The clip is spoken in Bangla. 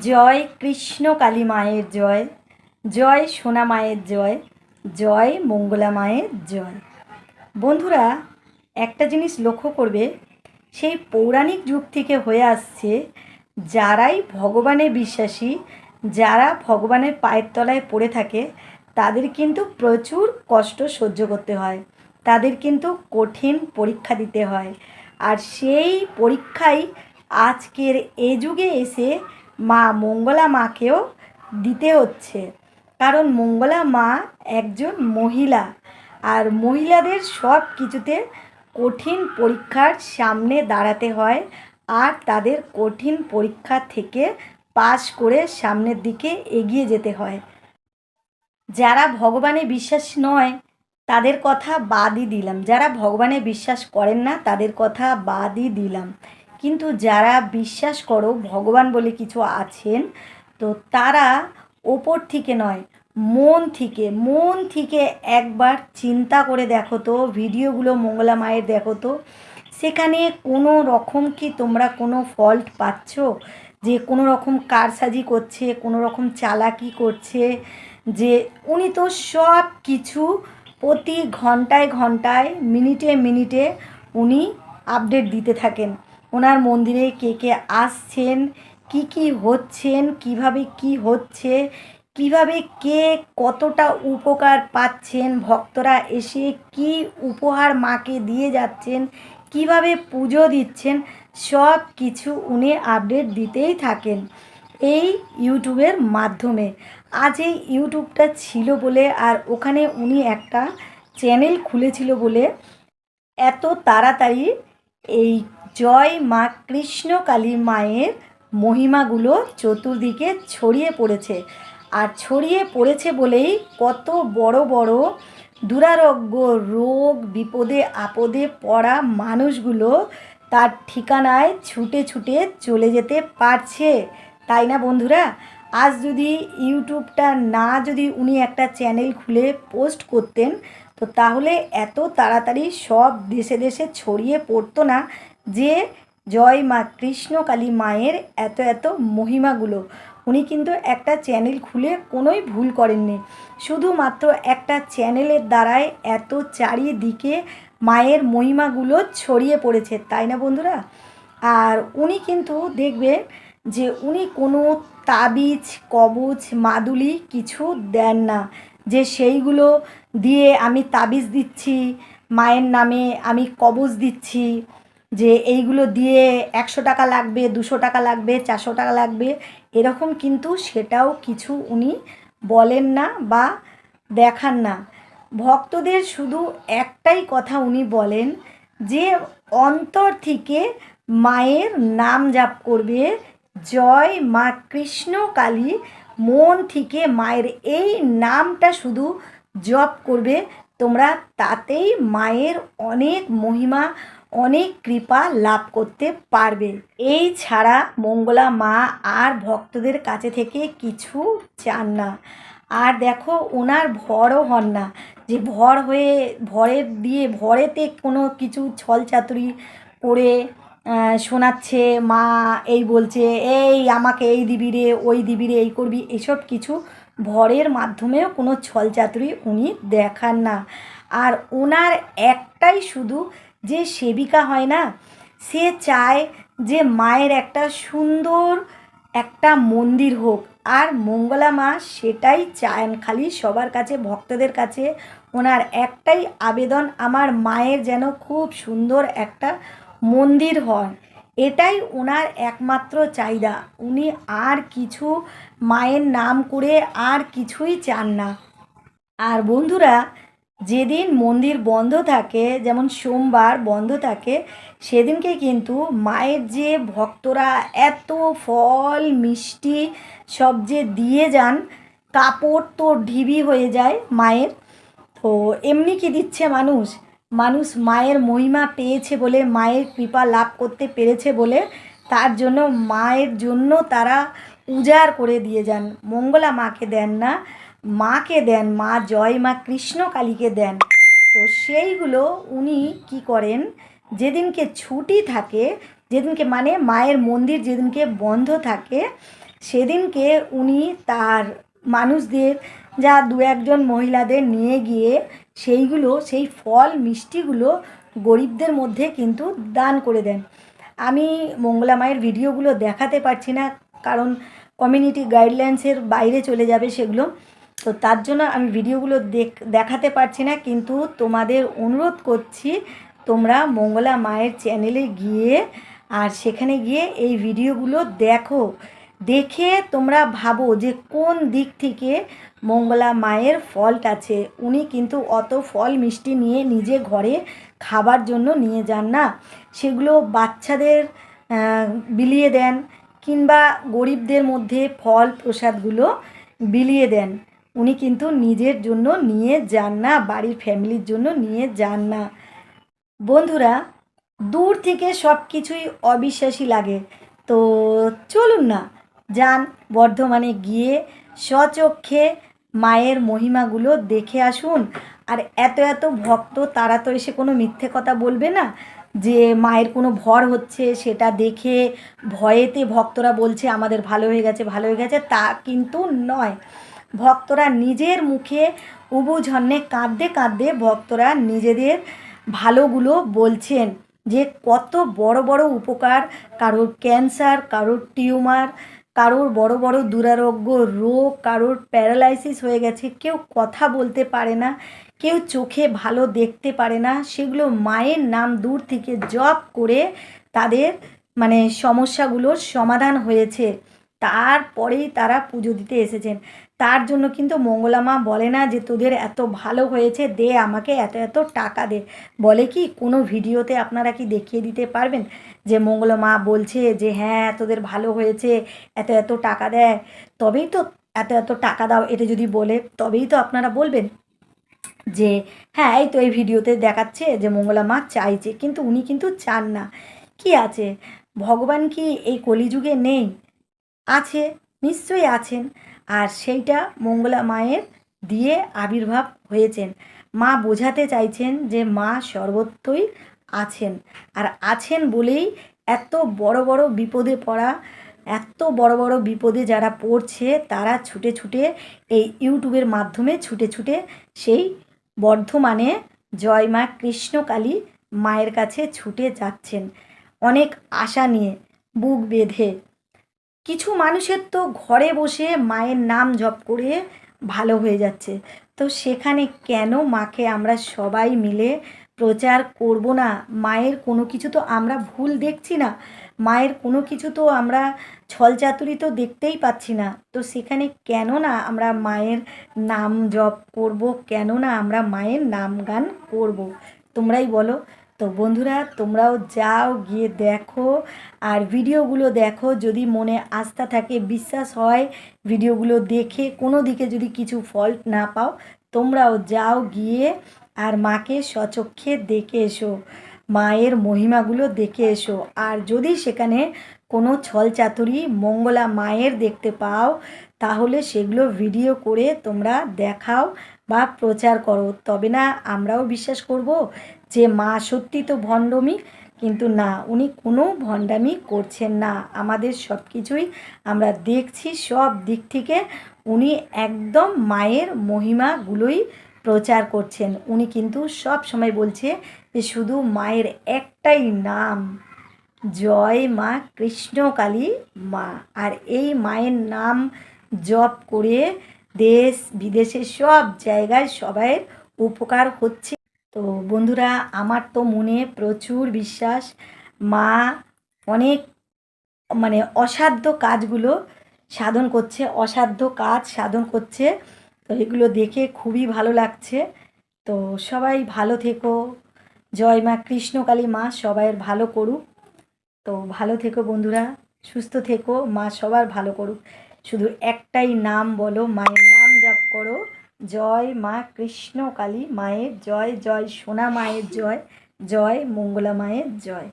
জয় কৃষ্ণ কালী মায়ের জয় জয় সোনা মায়ের জয় জয় মঙ্গলা মায়ের জয়। বন্ধুরা, একটা জিনিস লক্ষ্য করবে, সেই পৌরাণিক যুগ থেকে হয়ে আসছে যারাই ভগবানে বিশ্বাসী, যারা ভগবানের পায়ের তলায় পড়ে থাকে, তাদের কিন্তু প্রচুর কষ্ট সহ্য করতে হয়। তাদের কিন্তু কঠিন পরীক্ষা দিতে হয়। আর সেই পরীক্ষাই আজকের এ যুগে এসে মা মঙ্গলা মাকেও দিতে হচ্ছে। কারণ মঙ্গলা মা একজন মহিলা আর মহিলাদের সব কিছুতে কঠিন পরীক্ষার সামনে দাঁড়াতে হয় আর তাদের কঠিন পরীক্ষা থেকে পাশ করে সামনের দিকে এগিয়ে যেতে হয়। যারা ভগবানে বিশ্বাস নয়, তাদের কথা বাদই দিলাম। যারা ভগবানে বিশ্বাস করেন না, তাদের কথা বাদই দিলাম। কিন্তু যারা বিশ্বাস করো ভগবান বলে কিছু আছেন, তো তারা ওপর থেকে নয়, মন থেকে মন থেকে একবার চিন্তা করে দেখো তো, ভিডিওগুলো মঙ্গলা মায়ের দেখো তো, সেখানে কোনো রকম কি তোমরা কোনো ফল্ট পাচ্ছ? যে কোনো রকম কারসাজি করছে, কোনো রকম চালাকি করছে, যে উনি তো সব কিছু প্রতি ঘন্টায় ঘন্টায়, মিনিটে মিনিটে উনি আপডেট দিতে থাকেন। ওনার মন্দিরে কে কে আসছেন, কি কি হচ্ছেন, কীভাবে কি হচ্ছে, কীভাবে কে কতটা উপকার পাচ্ছেন, ভক্তরা এসে কি উপহার মাকে দিয়ে যাচ্ছেন, কীভাবে পুজো দিচ্ছেন, সব কিছু উনি আপডেট দিতেই থাকেন এই ইউটিউবের মাধ্যমে। আজ এই ইউটিউবটা ছিল বলে আর ওখানে উনি একটা চ্যানেল খুলেছিল বলে এত তাড়াতাড়ি এই জয় মা কৃষ্ণকালী মায়ের মহিমাগুলো চতুর্দিকে ছড়িয়ে পড়েছে। আর ছড়িয়ে পড়েছে বলেই কত বড় বড় দুরারোগ্য রোগ, বিপদে আপদে পড়া মানুষগুলো তার ঠিকানায় ছুটে ছুটে চলে যেতে পারছে। তাই না বন্ধুরা? আজ যদি ইউটিউবটা না যদি উনি একটা চ্যানেল খুলে পোস্ট করতেন তো তাহলে এত তাড়াতাড়ি সব দেশে দেশে ছড়িয়ে পড়তো না যে, জয় মা কৃষ্ণকালী মায়ের এত এত মহিমাগুলো। উনি কিন্তু একটা চ্যানেল খুলে কোনোই ভুল করেননি। শুধুমাত্র একটা চ্যানেলের দ্বারাই এত চারিদিকে মায়ের মহিমাগুলো ছড়িয়ে পড়েছে, তাই না বন্ধুরা? আর উনি কিন্তু দেখবে যে, উনি কোনো তাবিজ, কবচ, মাদুলি কিছু দেন না। যে সেইগুলো দিয়ে আমি তাবিজ দিচ্ছি, মায়ের নামে আমি কবজ দিচ্ছি, যে এইগুলো দিয়ে একশো টাকা লাগবে, দুশো টাকা লাগবে, চারশো টাকা লাগবে, এরকম কিন্তু সেটাও কিছু উনি বলেন না বা দেখান না। ভক্তদের শুধু একটাই কথা উনি বলেন যে অন্তর থেকে মায়ের নাম জাপ করবে, জয় মা কৃষ্ণ কালী মন থেকে মায়ের এই নামটা শুধু জপ করবে। তোমরা তাতেই মায়ের অনেক মহিমা, অনেক কৃপা লাভ করতে পারবে। এই ছাড়া মঙ্গলা মা আর ভক্তদের কাছে থেকে কিছু চান না। আর দেখো ওনার ভরও হন না। যে ভর হয়ে ভরের দিয়ে, ভরেতে কোনো কিছু ছল করে শোনাচ্ছে, মা এই বলছে, এই আমাকে এই দিবি রে, ওই দিবি রে, এই করবি। এসব কিছু ভরের মাধ্যমেও কোনো ছলচাতুরি উনি দেখান না। আর ওনার একটাই শুধু যে সেবিকা হয় না, সে চায় যে মায়ের একটা সুন্দর একটা মন্দির হোক। আর মঙ্গলা মা সেটাই চান খালি সবার কাছে, ভক্তদের কাছে। ওনার একটাই আবেদন, আমার মায়ের যেন খুব সুন্দর একটা মন্দির হয় এটাই ওনার একমাত্র চাহিদা। উনি আর কিছু মায়ের নাম করে আর কিছুই চান না। আর বন্ধুরা, যেদিন মন্দির বন্ধ থাকে, যেমন সোমবার বন্ধ থাকে, সেদিনকে কিন্তু মায়ের যে ভক্তরা এত ফল, মিষ্টি সব যে দিয়ে যান, কাপড় তো ঢিবি হয়ে যায় মায়ের। তো এমনি কি দিচ্ছে মানুষ? মানুষ মায়ের মহিমা পেয়েছে বলে, মায়ের কৃপা লাভ করতে পেরেছে বলে, তার জন্য, মায়ের জন্য তারা উজাড় করে দিয়ে যান। মঙ্গলা মাকে দেন না, মাকে দেন, মা জয়, মা কৃষ্ণ কালীকে দেন। তো সেইগুলো উনি কি করেন? যেদিনকে ছুটি থাকে, যেদিনকে মানে মায়ের মন্দির যেদিনকে বন্ধ থাকে, সেদিনকে উনি তার মানুষদের, যা দু একজন মহিলাদের নিয়ে গিয়ে সেইগুলো, সেই ফল, মিষ্টিগুলো গরিবদের মধ্যে কিন্তু দান করে দেন। আমি মঙ্গলা মায়ের ভিডিওগুলো দেখাতে পারছি না, কারণ কমিউনিটি গাইডলাইন্সের বাইরে চলে যাবে সেগুলো। তো তার জন্য আমি ভিডিওগুলো দেখ, দেখাতে পারছি না, কিন্তু তোমাদের অনুরোধ করছি, তোমরা মঙ্গলা মায়ের চ্যানেলে গিয়ে আর সেখানে গিয়ে এই ভিডিওগুলো দেখো। দেখে তোমরা ভাবো যে কোন দিক থেকে মঙ্গলা মায়ের ফল্ট আছে। উনি কিন্তু অত ফল মিষ্টি নিয়ে নিজে ঘরে খাবার জন্য নিয়ে যান না। সেগুলো বাচ্চাদের বিলিয়ে দেন কিংবা গরিবদের মধ্যে ফল প্রসাদগুলো বিলিয়ে দেন। উনি কিন্তু নিজের জন্য নিয়ে যান না, বাড়ির ফ্যামিলির জন্য নিয়ে যান না। বন্ধুরা, দূর থেকে সব কিছুই অবিশ্বাসী লাগে। তো চলুন না যান। বর্ধমানে গিয়ে স্বচক্ষে মায়ের মহিমাগুলো দেখে আসুন। আর এত এত ভক্ত, তারা তো এসে কোনো মিথ্যে কথা বলবে না। যে মায়ের কোনো ভর হচ্ছে, সেটা দেখে ভয়েতে ভক্তরা বলছে, আমাদের ভালো হয়ে গেছে, ভালো হয়ে গেছে। তা কিন্তু নয়। ভক্তরা নিজের মুখে উবু ঝন্নে কাঁদতে কাঁদতে ভক্তরা নিজেদের ভালোগুলো বলছেন। যে কত বড় বড় উপকার, কারোর ক্যান্সার, কারোর টিউমার কারোর বড় বড় দুরারোগ্য রোগ, কারোর প্যারালাইসিস হয়ে গেছে, কেউ কথা বলতে পারে না, কেউ চোখে ভালো দেখতে পারে না, সেগুলো মায়ের নাম দূর থেকে জপ করে তাদের মানে সমস্যাগুলোর সমাধান হয়েছে। তারপরেই তারা পুজো দিতে এসেছেন। তার জন্য কিন্তু মঙ্গলা মা বলে না যে তোদের এত ভালো হয়েছে, দে আমাকে এত এত টাকা দে। বলে কি, কোনো ভিডিওতে আপনারা কি দেখিয়ে দিতে পারবেন? যে মঙ্গলা মা বলছে যে হ্যাঁ তোদের ভালো হয়েছে, এত এত টাকা দেয়। তবেই তো এত এত টাকা দাও, এটা যদি বলে, তবেই তো আপনারা বলবেন যে হ্যাঁ এই তো এই ভিডিওতে দেখাচ্ছে যে মঙ্গলা মা চাইছে, কিন্তু উনি কিন্তু চান না। কি আছে? ভগবান কি এই কলিযুগে নেই? আছে, নিশ্চয়ই আছেন। আর সেইটা মঙ্গলা মায়ের দিয়ে আবির্ভাব হয়েছেন। মা বোঝাতে চাইছেন যে মা সর্বত্রই আছেন। আর আছেন বলেই এত বড় বড় বিপদে পড়া, এত বড় বড় বিপদে যারা পড়ছে, তারা ছুটে ছুটে এই ইউটিউবের মাধ্যমে ছুটে ছুটে সেই বর্ধমানে জয় মা কৃষ্ণকালী মায়ের কাছে ছুটে যাচ্ছেন। অনেক আশা নিয়ে বুক বেঁধে কিছু মানুষের তো ঘরে বসে মায়ের নাম জপ করে ভালো হয়ে যাচ্ছে। তো সেখানে কেন মাকে আমরা সবাই মিলে প্রচার করব না? মায়ের কোনো কিছু তো আমরা ভুল দেখছি না। মায়ের কোনো কিছু তো আমরা ছলচাতুরি তো দেখতেই পাচ্ছি না। তো সেখানে কেন না আমরা মায়ের নাম জপ করব? কেন না আমরা মায়ের নাম গান করব? তোমরাই বলো। তো বন্ধুরা, তোমরাও যাও, গিয়ে দেখো। আর ভিডিওগুলো দেখো, যদি মনে আস্থা থাকে, বিশ্বাস হয় ভিডিওগুলো দেখে, কোনো দিকে যদি কিছু ফল্ট না পাও, তোমরাও যাও, গিয়ে আর মাকে সচক্ষে দেখে এসো, মায়ের মহিমাগুলো দেখে এসো। আর যদি সেখানে কোনো ছলচাতুরি মঙ্গলা মায়ের দেখতে পাও, তাহলে সেগুলো ভিডিও করে তোমরা দেখাও বা প্রচার করো। তবে না, আমরাও বিশ্বাস করব যে মা সত্যি তো ভণ্ডমি, কিন্তু না, উনি কোনো ভণ্ডামি করছেন না। আমাদের সব কিছুই আমরা দেখছি, সব দিক থেকে উনি একদম মায়ের মহিমাগুলোই প্রচার করছেন। উনি কিন্তু সব সময় বলছে যে শুধু মায়ের একটাই নাম। জয় মা কৃষ্ণকালী মা। আর এই মায়ের নাম জপ করে দেশ, বিদেশে সব জায়গায় সবাইয়ের উপকার হচ্ছে। তো বন্ধুরা, আমার তো মনে প্রচুর বিশ্বাস। মা অনেক মানে অসাধ্য কাজগুলো সাধন করছে, অসাধ্য কাজ সাধন করছে। তো এগুলো দেখে খুবই ভালো লাগছে। তো সবাই ভালো থেকো। জয় মা কৃষ্ণকালী মা সবাইয়ের ভালো করুক। তো ভালো থেকো বন্ধুরা, সুস্থ থেকো, মা সবার ভালো করুক। শুধু একটাই নাম বলো, মায়ের নাম জপ করো। জয় মা কৃষ্ণ কালী মায়ের জয় জয় সোনা মায়ের জয় জয় মঙ্গলা মায়ের জয়।